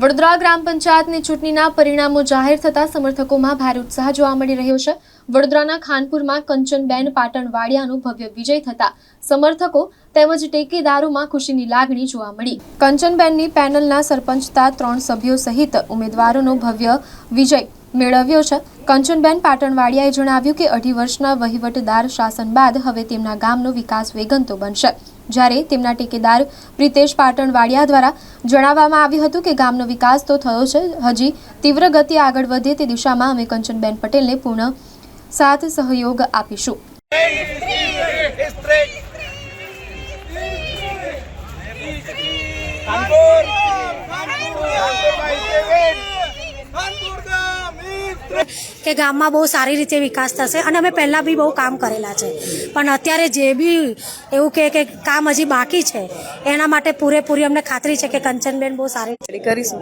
વડોદરા ગ્રામ પંચાયતની ચૂંટણીના પરિણામો જાહેર થતા સમર્થકોમાં ભારે ઉત્સાહ જોવા મળી રહ્યો છે. વડોદરાના ખાનપુરમાં કંચનબેન પાટણવાડિયાનો ભવ્ય વિજય થતા સમર્થકો તેમજ ટેકેદારોમાં ખુશીની લાગણી જોવા મળી. કંચનબેનની પેનલના સરપંચતા ત્રણ સભ્યો સહિત ઉમેદવારોનો ભવ્ય વિજય મેળવ્યો છે. કંચનબેન પાટણવાડિયાએ જણાવ્યું કે અઢી વર્ષના વહીવટદાર શાસન બાદ હવે તેમના ગામનો વિકાસ વેગંતો બનશે. જ્યારે તેમના ટેકેદાર પ્રિતેશ પાટણવાડિયા દ્વારા જણાવવામાં આવ્યું હતું કે ગામનો વિકાસ તો થયો છે હજી તીવ્ર ગતિ આગળ વધે તે દિશામાં અમે કંચનબેન પટેલને પૂર્ણ સાથ સહયોગ આપીશું કાનપુર કાનપુર ભાઈ સેવેન કાનપુર કા મિત્ર કે ગામમાં બહુ સારી રીતે વિકાસ થશે અને અમે પહેલાં બી બહુ કામ કરેલા છે. પણ અત્યારે જે બી એવું કે કે કામ હજી બાકી છે, એના માટે પૂરેપૂરી અમને ખાતરી છે કે કંચનબેન બહુ સારી કરી કરીશું